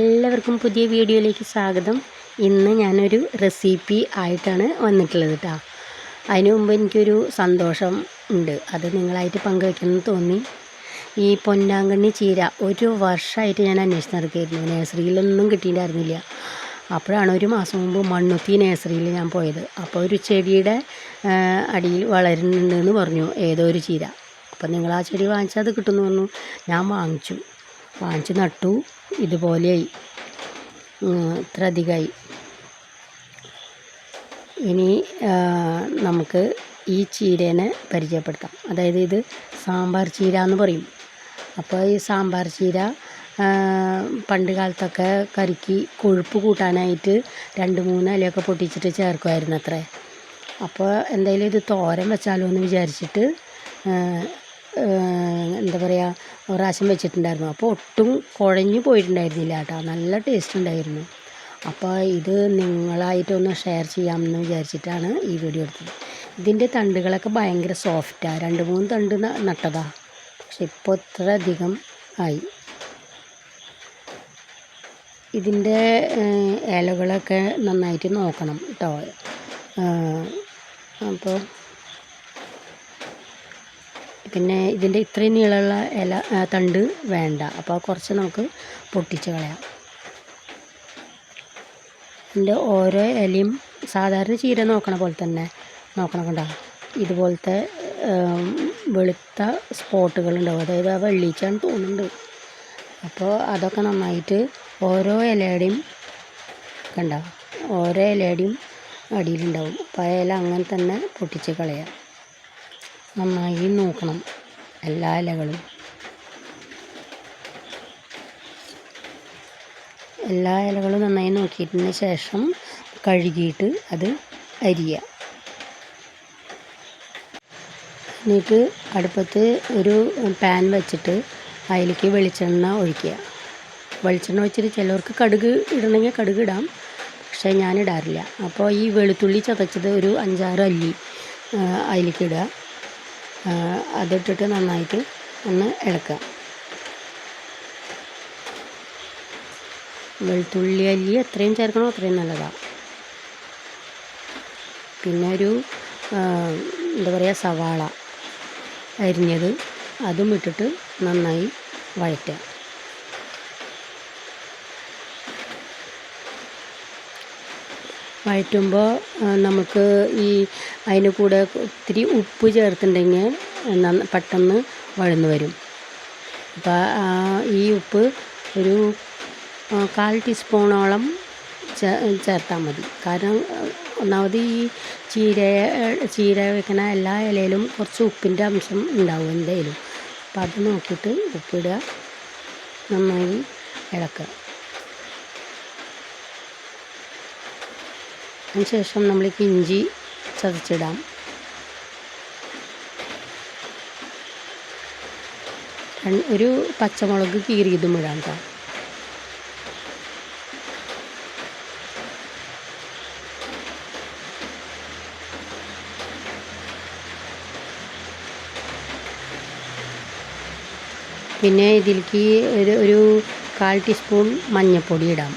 എല്ലാവർക്കും പുതിയ വീഡിയോയിലേക്ക് സ്വാഗതം. ഇന്ന് ഞാനൊരു റെസിപ്പി ആയിട്ടാണ് വന്നിട്ടുള്ളത് കേട്ടോ അതിന് മുമ്പ് എനിക്കൊരു സന്തോഷം ഉണ്ട്. അത് നിങ്ങളായിട്ട് പങ്കുവെക്കണമെന്ന് തോന്നി. ഈ പൊന്നാങ്കണ്ണി ചീര ഒരു വർഷമായിട്ട് ഞാൻ അന്വേഷിച്ച് നടക്കുകയായിരുന്നു. നേഴ്സറിയിലൊന്നും കിട്ടിയിട്ടുണ്ടായിരുന്നില്ല. അപ്പോഴാണ് ഒരു മാസം മുമ്പ് മണ്ണുത്തി നേഴ്സറിയിൽ ഞാൻ പോയത്. അപ്പോൾ ഒരു ചെടിയുടെ അടിയിൽ വളരുന്നുണ്ടെന്ന് പറഞ്ഞു. ഏതോ ഒരു ചീര. അപ്പം നിങ്ങൾ ആ ചെടി വാങ്ങിച്ചാൽ അത് കിട്ടുമെന്ന് പറഞ്ഞു. ഞാൻ വാങ്ങിച്ചു. വാങ്ങിച്ച് നട്ടു. ഇതുപോലെയായി. ഇത്ര അധികമായി. ഇനി നമുക്ക് ഈ ചീരേനെ പരിചയപ്പെടുത്താം. അതായത് ഇത് സാമ്പാർ ചീര എന്ന് പറയും. അപ്പോൾ ഈ സാമ്പാർ ചീര പണ്ട് കാലത്തൊക്കെ കറിക്ക് കൊഴുപ്പ് കൂട്ടാനായിട്ട് രണ്ട് മൂന്ന് ഇലയൊക്കെ പൊട്ടിച്ചിട്ട് ചേർക്കുമായിരുന്നു അത്രേ. അപ്പോൾ എന്തായാലും ഇത് തോരൻ വെച്ചാലോ എന്ന് വിചാരിച്ചിട്ട് എന്താ പറയുക പ്രാവശ്യം വെച്ചിട്ടുണ്ടായിരുന്നു. അപ്പോൾ ഒട്ടും കുഴഞ്ഞു പോയിട്ടുണ്ടായിരുന്നില്ല കേട്ടോ. നല്ല ടേസ്റ്റ് ഉണ്ടായിരുന്നു. അപ്പോൾ ഇത് നിങ്ങളായിട്ടൊന്ന് ഷെയർ ചെയ്യാമെന്ന് വിചാരിച്ചിട്ടാണ് ഈ വീഡിയോ എടുത്തത്. ഇതിന്റെ തണ്ടുകളൊക്കെ ഭയങ്കര സോഫ്റ്റാണ് രണ്ട് മൂന്ന് തണ്ട് നട്ടതാണ് നട്ടതാ. പക്ഷെ ഇപ്പോൾ ഇത്ര അധികം ആയി. ഇതിന്റെ ഇലകളൊക്കെ നന്നായിട്ട് നോക്കണം കേട്ടോ. അപ്പോൾ പിന്നെ ഇതിന്റെ ഇത്രയും നീളമുള്ള ഇല തണ്ട് വേണ്ട. അപ്പോൾ കുറച്ച് നമുക്ക് പൊട്ടിച്ച് കളയാം. ഇതിന്റെ ഓരോ ഇലയും സാധാരണ ചീര നോക്കണ പോലെ തന്നെ നോക്കണം കണ്ടോ? ഇതുപോലത്തെ വെളുത്ത സ്പോട്ടുകളുണ്ടാവും അതായത് ആ വെള്ളീച്ചാണ് തോന്നുന്നുണ്ട്. അപ്പോൾ അതൊക്കെ നന്നായിട്ട് ഓരോ ഇലയുടെയും കണ്ട? ഓരോ ഇലയുടെയും അടിയിലുണ്ടാവും. അപ്പോൾ ആ ഇല അങ്ങനെ തന്നെ പൊട്ടിച്ച് കളയാം. നന്നായി നോക്കണം എല്ലാ ഇലകളും. എല്ലാ ഇലകളും നന്നായി നോക്കിയതിന് ശേഷം കഴുകിയിട്ട് അത് അരിയുക എന്നിട്ട് അടുപ്പത്ത് ഒരു പാൻ വെച്ചിട്ട് അതിലേക്ക് വെളിച്ചെണ്ണ ഒഴിക്കുക. വെളിച്ചെണ്ണ ഒഴിച്ചിട്ട് ചിലവർക്ക് കടുക് ഇടണമെങ്കിൽ കടുക് ഇടാം പക്ഷേ ഞാൻ ഇടാറില്ല അപ്പോൾ ഈ വെളുത്തുള്ളി ചതച്ചത് ഒരു അഞ്ചാറ് അല്ലി അതിലേക്ക് ഇടുക. അതിട്ടിട്ട് നന്നായിട്ട് ഒന്ന് ഇളക്കുക വെളുത്തുള്ളി അല്ലി എത്രയും ചേർക്കണോ അത്രയും നല്ലതാണ് പിന്നെ ഒരു എന്താ പറയുക സവാള അരിഞ്ഞത് അതും ഇട്ടിട്ട് നന്നായി വഴറ്റുക. വഴറ്റുമ്പോൾ നമുക്ക് ഈ അതിന് കൂടെ ഇത്തിരി ഉപ്പ് ചേർത്തിട്ടുണ്ടെങ്കിൽ പെട്ടെന്ന് വഴന്ന് വരും. അപ്പോൾ ഈ ഉപ്പ് ഒരു കാൽ ടീസ്പൂണോളം ചേർത്താൽ മതി. കാരണം ഒന്നാമത് ഈ ചീര ചീര വെക്കണ എല്ലാ ഇലയിലും കുറച്ച് ഉപ്പിന്റെ അംശം ഉണ്ടാവും എന്തായാലും. അപ്പോൾ അത് നോക്കിയിട്ട് ഉപ്പിടുക നന്നായി ഇളക്കുക. അതിനുശേഷം നമ്മൾ ഇഞ്ചി ചതച്ചിടാം. ഒരു പച്ചമുളക് കീറിയതും ഇടാം കേട്ടോ പിന്നെ ഇതിലേക്ക് ഒരു ഒരു കാൽ ടീസ്പൂൺ മഞ്ഞൾപ്പൊടി ഇടാം.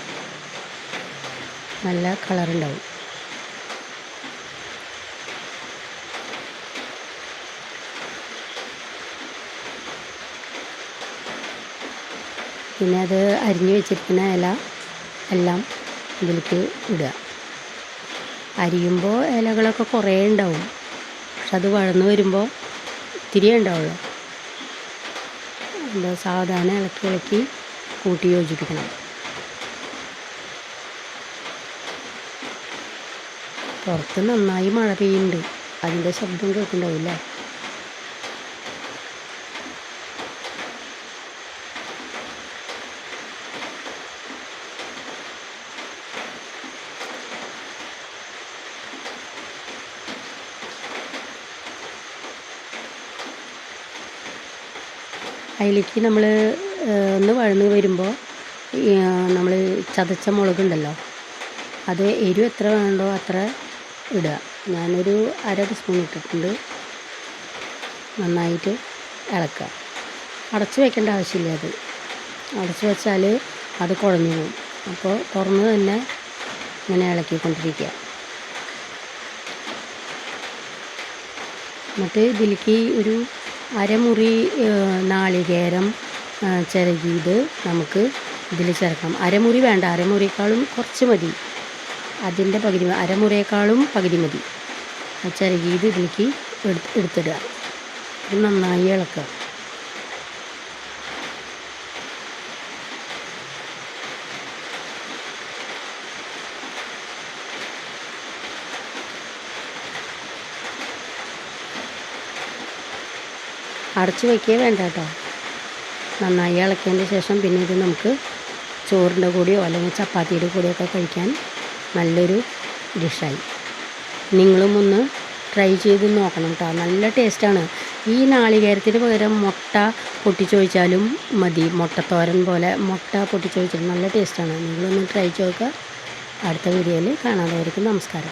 നല്ല കളറുണ്ടാവും. പിന്നെ അത് അരിഞ്ഞു വെച്ചിരിക്കുന്ന ഇല എല്ലാം ഇതിലേക്ക് ഇടുക. അരിയുമ്പോൾ ഇലകളൊക്കെ കുറേ ഉണ്ടാവും. പക്ഷെ അത് വളർന്നു വരുമ്പോൾ ഇത്തിരിയേ ഉണ്ടാവുള്ളൂ. എന്താ സാവധാനം ഇളക്കി ഇളക്കി കൂട്ടി യോജിപ്പിക്കണം. പുറത്ത് നന്നായി മഴ പെയ്യുന്നുണ്ട്. അതിന്റെ ശബ്ദം കേൾക്കുന്നുണ്ടാവില്ല? അതിലേക്ക് നമ്മൾ ഒന്ന് വഴന്ന് വരുമ്പോൾ നമ്മൾ ചതച്ച മുളകുണ്ടല്ലോ അത് എരിവ് എത്ര വേണ്ടോ അത്ര ഇടുക. ഞാനൊരു അര ടീസ്പൂൺ ഇട്ടിട്ടുണ്ട്. നന്നായിട്ട് ഇളക്കുക. അടച്ചു വെക്കേണ്ട ആവശ്യമില്ല അത്. അടച്ചു വെച്ചാൽ അത് കുഴഞ്ഞു പോകും. അപ്പോൾ തുറന്ന് തന്നെ ഇങ്ങനെ ഇളക്കിക്കൊണ്ടിരിക്കുക. എന്നിട്ട് ഇതിലേക്ക് ഒരു അരമുറി നാളികേരം ചിരകിയത് നമുക്ക് ഇതിൽ ചേർക്കാം. അരമുറി വേണ്ട അരമുറിയേക്കാളും കുറച്ച് മതി. അതിന്റെ പകുതി അരമുറിയേക്കാളും പകുതി മതി. ചിരകിയത് ഇതിലേക്ക് എടുത്ത് എടുത്തിടുക. നന്നായി ഇളക്കുക. അടച്ച് വയ്ക്കുകയും വേണ്ട കേട്ടോ. നന്നായി ഇളക്കിയതിന്റെ ശേഷം പിന്നെ ഇത് നമുക്ക് ചോറിന്റെ കൂടെയോ അല്ലെങ്കിൽ ചപ്പാത്തിയുടെ കൂടെയൊക്കെ കഴിക്കാൻ നല്ലൊരു ഡിഷായി. നിങ്ങളും ഒന്ന് ട്രൈ ചെയ്ത് നോക്കണം കേട്ടോ. നല്ല ടേസ്റ്റാണ്. ഈ നാളികേരത്തിന് പകരം മുട്ട പൊട്ടിച്ചൊഴിച്ചാലും മതി. മുട്ടത്തോരൻ പോലെ മുട്ട പൊട്ടിച്ചൊഴിച്ചാലും നല്ല ടേസ്റ്റാണ്. നിങ്ങളൊന്ന് ട്രൈ ചെയ്ത് അടുത്ത വീഡിയോയിൽ കാണാതെ നമസ്കാരം.